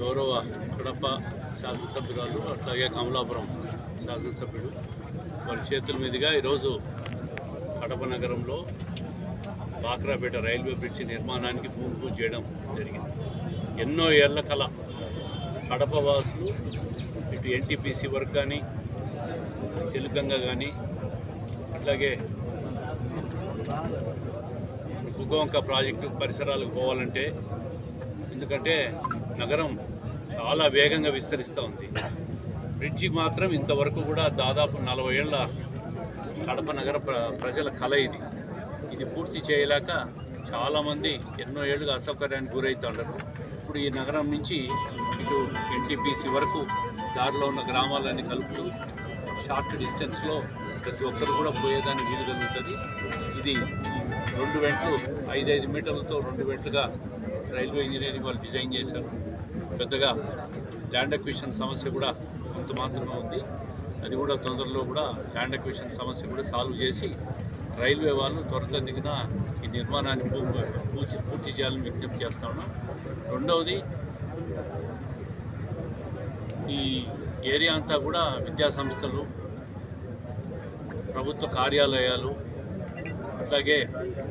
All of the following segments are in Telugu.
గౌరవ కడప శాసనసభ్యురాలు అట్లాగే కమలాపురం శాసనసభ్యుడు. వారి చేతుల మీదుగా ఈరోజు కడప నగరంలో బాక్రాపేట రైల్వే బ్రిడ్జ్ నిర్మాణానికి భూమి పూజ చేయడం జరిగింది. ఎన్నో ఏళ్ళ కళ కడప వాసులు ఇటు ఎన్టీపీసీ వర్క్ కానీ తెలుగంగ కానీ అట్లాగే బుగ్గవంక ప్రాజెక్టు పరిసరాలకు పోవాలంటే ఎందుకంటే నగరం చాలా వేగంగా విస్తరిస్తూ ఉంది. బ్రిడ్జి మాత్రం ఇంతవరకు కూడా దాదాపు నలభై ఏళ్ళ కడప నగర ప్ర ప్రజల కళ ఇది. ఇది పూర్తి చేయలేక చాలామంది ఎన్నో ఏళ్ళుగా అసౌకర్యానికి గురవుతుంటారు ఇప్పుడు ఈ నగరం నుంచి ఇటు ఎన్టీపీసీ వరకు దారిలో ఉన్న గ్రామాలన్నీ కలుపుతూ షార్ట్ డిస్టెన్స్లో ప్రతి ఒక్కరు కూడా పోయేదానికి వీలు కలుగుతుంది. ఇది రెండు వెంట్లు ఐదైదు మీటర్లతో రెండు వెంట్లుగా రైల్వే ఇంజనీరింగ్ వాళ్ళు డిజైన్ చేశారు. పెద్దగా ల్యాండ్ అక్విషన్ సమస్య కూడా కొంత మాత్రమే ఉంది. అది కూడా తొందరలో కూడా ల్యాండ్ అక్విషన్ సమస్య కూడా సాల్వ్ చేసి రైల్వే వాళ్ళు త్వరితగతిన ఈ నిర్మాణాన్ని పూర్తి పూర్తి చేయాలని విజ్ఞప్తి చేస్తా ఉన్నాం. రెండవది ఈ ఏరియా అంతా కూడా విద్యాసంస్థలు ప్రభుత్వ కార్యాలయాలు అట్లాగే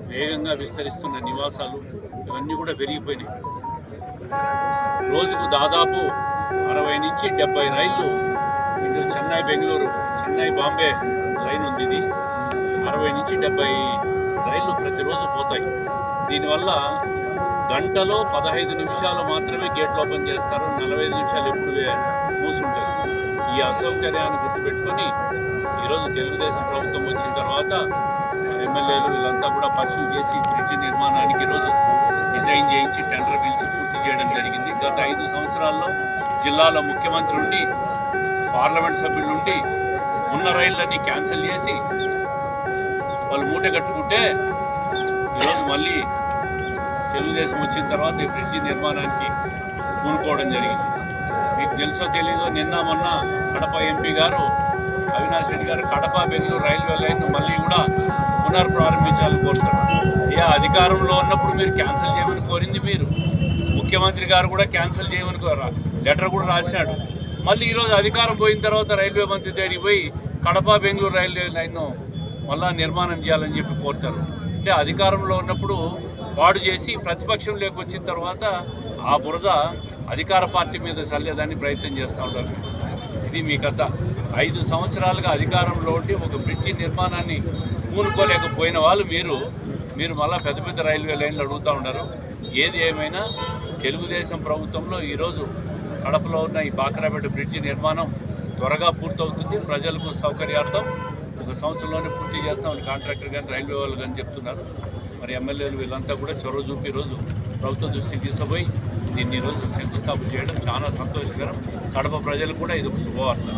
వేగంగా విస్తరిస్తున్న నివాసాలు ఇవన్నీ కూడా పెరిగిపోయినాయి. రోజుకు దాదాపు అరవై నుంచి డెబ్బై రైళ్ళు ఇటు చెన్నై బెంగళూరు చెన్నై బాంబే లైన్ ఉంది ఇది. అరవై నుంచి డెబ్బై రైళ్ళు ప్రతిరోజు పోతాయి. దీనివల్ల గంటలో పదహైదు నిమిషాలు మాత్రమే గేట్లు ఓపెన్ చేస్తారు. నలభై ఐదు నిమిషాలు ఎప్పుడు వే- ఈ అసౌకర్యాన్ని గుర్తుపెట్టుకొని ఈరోజు తెలుగుదేశం ప్రభుత్వం వచ్చిన తర్వాత ఎమ్మెల్యేలు వీళ్ళంతా కూడా పరిశీలి చేసి బ్రిడ్జ్ నిర్మాణానికి ఈరోజు డిజైన్ చేయించి టెండర్ పిలిచి పూర్తి చేయడం జరిగింది. గత ఐదు సంవత్సరాల్లో జిల్లాలో ముఖ్యమంత్రి ఉండి పార్లమెంట్ సభ్యులు ఉండి ఉన్న రైళ్ళన్నీ క్యాన్సిల్ చేసి వాళ్ళు మూట కట్టుకుంటే ఈరోజు మళ్ళీ తెలుగుదేశం వచ్చిన తర్వాత ఈ బ్రిడ్జి నిర్మాణానికి పూనుకోవడం జరిగింది. మీకు తెలుసో తెలీదో నిన్న మొన్న కడప ఎంపీ గారు అవినాష్ రెడ్డి గారు కడప బెంగళూరు రైల్వే లైన్ మళ్ళీ కూడా పునర్ప్రారంభించాలని కోరుతారు అయ్యా అధికారంలో ఉన్నప్పుడు మీరు క్యాన్సిల్ చేయమని కోరింది మీరు. ముఖ్యమంత్రి గారు కూడా క్యాన్సిల్ చేయమని కోరా లెటర్ కూడా రాశాడు. మళ్ళీ ఈరోజు అధికారం పోయిన తర్వాత రైల్వే మంత్రి దగ్గరికి పోయి కడప బెంగళూరు రైల్వే లైన్ను మళ్ళా నిర్మాణం చేయాలని చెప్పి కోరుతారు. అంటే అధికారంలో ఉన్నప్పుడు పాడు చేసి ప్రతిపక్షం వచ్చిన తర్వాత ఆ బురద అధికార పార్టీ మీద చల్లేదని ప్రయత్నం చేస్తూ ఉంటారు. ఇది మీ కథ. ఐదు సంవత్సరాలుగా అధికారంలో ఉండి ఒక బ్రిడ్జి నిర్మాణాన్ని పూనుకోలేకపోయిన వాళ్ళు మీరు మీరు మళ్ళీ పెద్ద పెద్ద రైల్వే లైన్లు అడుగుతూ ఉన్నారు. ఏది ఏమైనా తెలుగుదేశం ప్రభుత్వంలో ఈరోజు కడపలో ఉన్న ఈ బాకరాపేట బ్రిడ్జి నిర్మాణం త్వరగా పూర్తవుతుంది. ప్రజలకు సౌకర్యార్థం ఒక సంవత్సరంలోనే పూర్తి చేస్తామని కాంట్రాక్టర్ కానీ రైల్వే వాళ్ళు కానీ చెప్తున్నారు. మరి ఎమ్మెల్యేలు వీళ్ళంతా కూడా చొరవ చూపి ఈరోజు ప్రభుత్వ దృష్టికి తీసుకుపోయి దీన్ని ఈరోజు శంకుస్థాపన చేయడం చాలా సంతోషకరం. కడప ప్రజలు కూడా ఇది ఒక శుభవార్త.